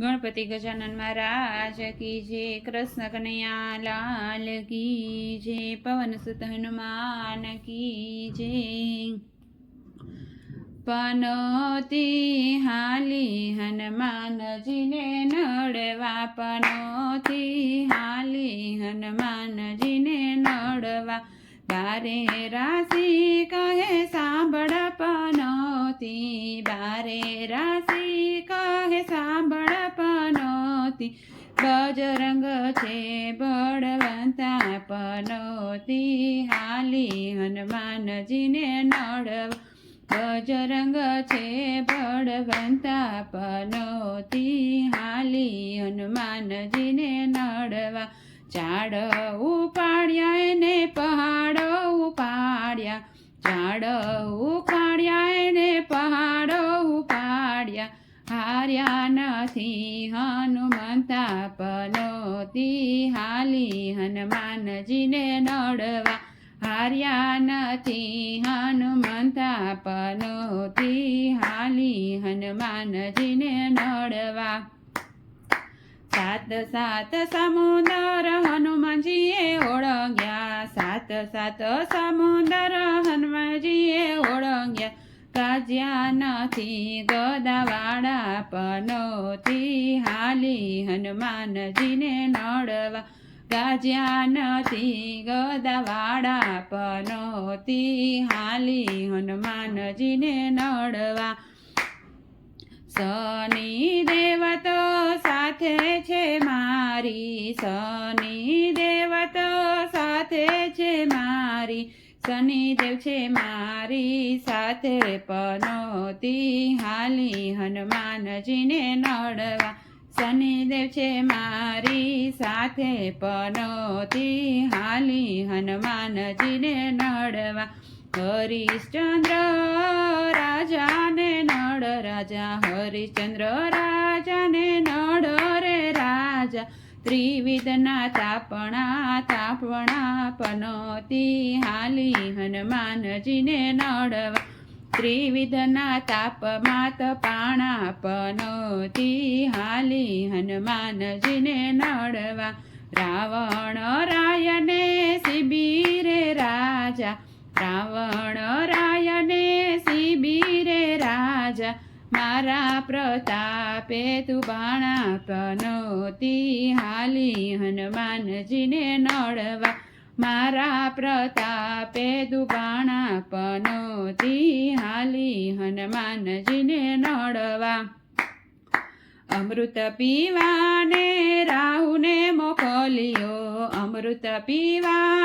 ગણપતિ ગજાનન મહારાજ કી જે કૃષ્ણ કનૈયા લાલ કી જે પવન સુત હનુમાન કી જે પનોતી હાલી હનુમાનજીને નડવા, પનોતી હાલી હનુમાનજીને બારે રાશિ કહે સાંભળ પનોતી બારે રાશિ કહે સાંભળ પનોતી બજરંગ છે બળવંતા પનોતી હાલી હનુમાનજીને નડવ. બજરંગ છે બળવંતા પનોતી હાલી હનુમાનજીને નડવા. ઝાડ ઉપાડ્યા, એને પહાડ ઉપાડ્યા. ઝાડ ઉપાડ્યા, એને પહાડ ઉપાડ્યા. હાર્યા નથી હનુમંતા પનોતી, હાલી હનુમાનજીને નડવા. હાર્યા નથી હનુમંતા પનોતી, હાલી હનુમાનજીને નડવા. સાત સાત સમુદર હનુમાનજીએ ઓળંગ્યા. સાત સાત સમુદર હનુમાનજીએ ઓળંગ્યા. કાજ્યા નથી ગદાવાડા પનોતી હાલી હનુમાનજીને નડવા. ગાજ્યા નથી ગદાવાડા પનોતી હાલી હનુમાનજીને નડવા. શનિ દેવતો સાથે છે મારી. શનિ દેવતો સાથે છે મારી. શનિદેવ છે મારી સાથે પનોતી હાલી હનુમાનજીને નડવા. શનિદેવ છે મારી સાથે પનોતી હાલી હનુમાનજીને નડવા. હરિશ્ચંદ્ર રાજાને નડ રાજા, હરિશ્ચંદ્ર રાજાને નળ રે રાજા. ત્રિવિધના તાપણા તાપણા પનોતી, હાલી હનુમાનજીને નડવા ત્રિવિધના તાપમાત પાણા પનોતી, હાલી હનુમાનજીને નડવા રાવણ રાવણ રાયને શિબિરે રાજા મારા પ્રતાપે તું બાણા પનોતી હાલી હનુમાનજીને નડવા. મારા પ્રતાપે દુબાણા પનોતી હાલી હનુમાનજીને નડવા. અમૃત પીવાને રાહુને મોકલ્યો. અમૃત રાહુને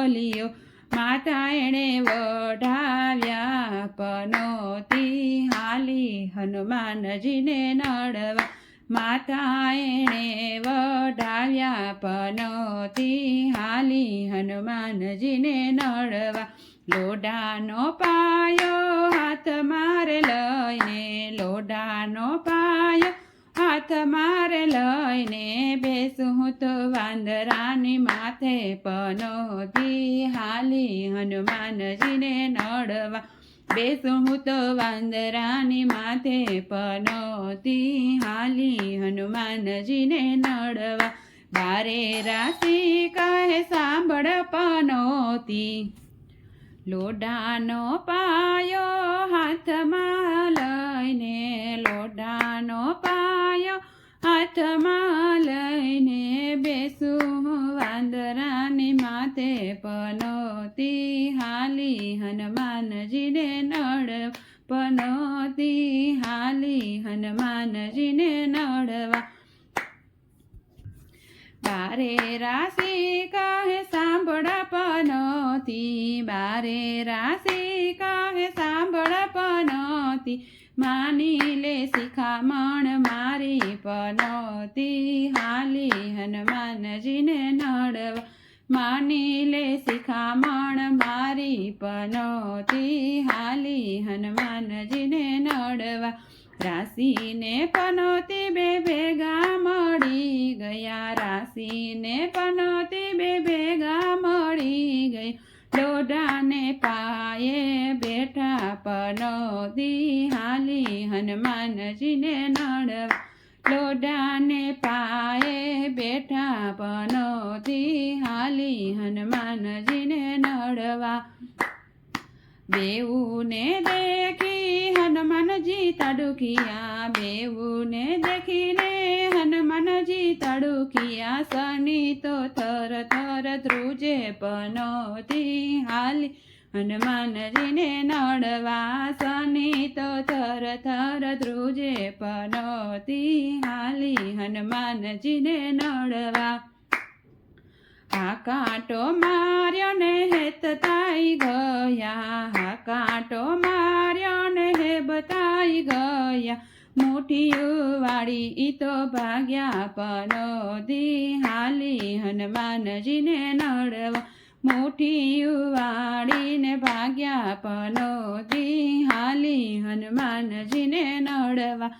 મોકલ્યો માતા એણે વઢાવ્યા પનોતી, હાલી હનુમાનજીને નડવા. માતા એણે વઢાવ્યા પનોતી, હાલી હનુમાનજીને નડવા. લોડાનો પાયો હાથ મારે લઈને લોડાનો પાયો હાથ મારે લઈને બેસું તો વાંદરાની માથે પનોતી હાલી હનુમાનજીને નડવા. બેસું તો વાંદરાની માથે પનોતી હાલી હનુમાનજીને નડવા. બારે રાશિ કહે સાંભળ પનોતી. લોઢાનો પાયો હાથમાં હાથમાં લઈને બેસું, વાંદરાની માથે પનોતી, હાલી હનુમાનજીને નડ પનોતી, હાલી હનુમાનજીને નડવા. બારે રાશિ કહે, સાંભળ પનોતી, બારે રાશિ પનોતી માની લે શિખામણ મારી પનોતી હાલી હનુમાનજીને નડવા. માની લે શિખામણ મારી પનોતી હાલી હનુમાનજીને નડવા. રાશિને પનોતી બે ભેગા મળી ગયા. રાશિને પનોતી બે ભેગા મળી ગઈ લોઢાને પાયે બેઠા પનોતી હાલી હનુમાનજીને નડવા. લોઢાને પાયે બેઠા પનોતી હાલી હનુમાનજીને નડવા. બેઉને દેખી હનુમાનજી તડુકિયા, બેઉને દેખીને હનુમાનજી તડુકિયા સની તો થર થર ધ્રુજે પનોતી હાલી. હનુમાનજીને નડવા સની તો થર થર ધ્રુજે પનોતી હાલી. હનુમાનજીને નડવા, આ કાંટો માર્યો ને હેત તાઈ ગયા કાંટો માર્યો ને હે બતાઈ ગયા. મુઠ્ઠી વાળી ઈ તો ભાગ્યા પનોતી હાલી હનુમાનજીને નડવા. મુઠિયું વાળીને ભાગ્યા પનોતી હાલી હનુમાનજીને નડવા.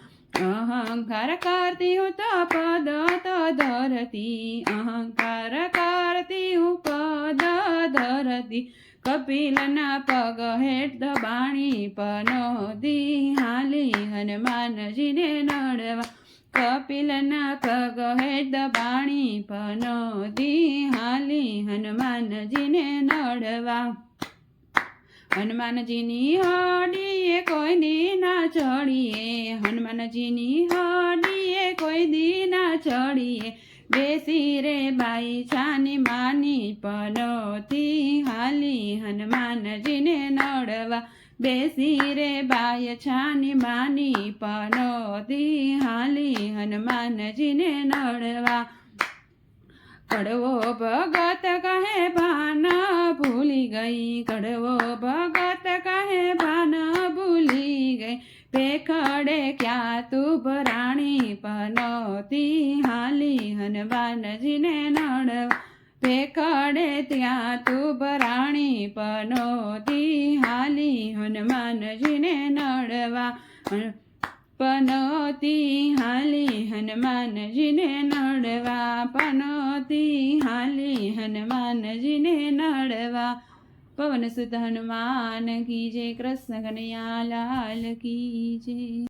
અહંકાર કરતી હું તો પદ તો ધરતી. અહંકાર કરતી હું પદ ધરતી. કપિલના પગ હેઠ દબાણી પનોતી હાલી હનુમાનજીને નડવા. કપિલના પગ હેઠ દબાણી પનોતી હાલી હનુમાનજીને નડવા. હનુમાનજીની હાડીએ કોઈ દી ના ચડીએ. હનુમાનજીની હાડીએ કોઈ દી ના ચડીએ. બેસી રે બાઈ છાની માની પનોતી હાલી હનુમાનજીને નડવા. બેસી રે બાય છાની માની પનોતી હાલી હનુમાનજીને નડવા. કડવો ભગત કહે ભાન ભૂલી ગઈ. કડવો ભગત કહે ભાન ભૂલી ગઈ. પેખડે ક્યાં તું ભરાણી પનોતી હાલી હનુમાનજીને નડવા પેખડે ત્યાં તું ભરાણી પનોતી હાલી હનુમાનજીને નડવા પનોતી હાલી હનુમાનજીને નડવા, પનોતી હાલી હનુમાનજીને નડવા. પવન સુત હનુમાન કી જય, કૃષ્ણ કનૈયા લાલ કી જય.